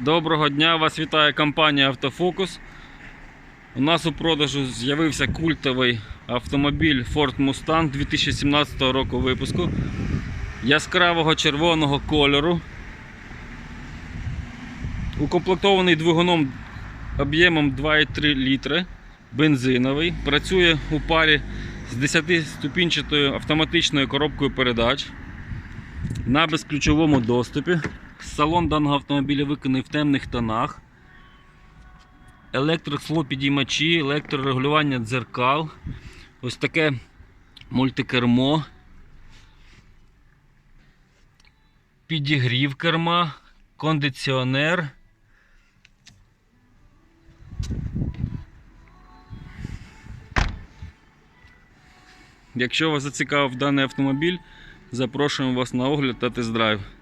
Доброго дня, вас вітає компанія Автофокус. У нас у продажу з'явився культовий автомобіль Ford Mustang 2017 року випуску яскравого червоного кольору. Укомплектований двигуном об'ємом 2,3 літри, бензиновий. Працює у парі з 10-ступінчатою автоматичною коробкою передач на безключовому доступі. Салон даного автомобіля виконаний в темних тонах. Електросклопідіймачі, електрорегулювання дзеркал. Ось таке мультикермо. Підігрів керма, кондиціонер. Якщо вас зацікавив даний автомобіль, запрошуємо вас на огляд та тест-драйв.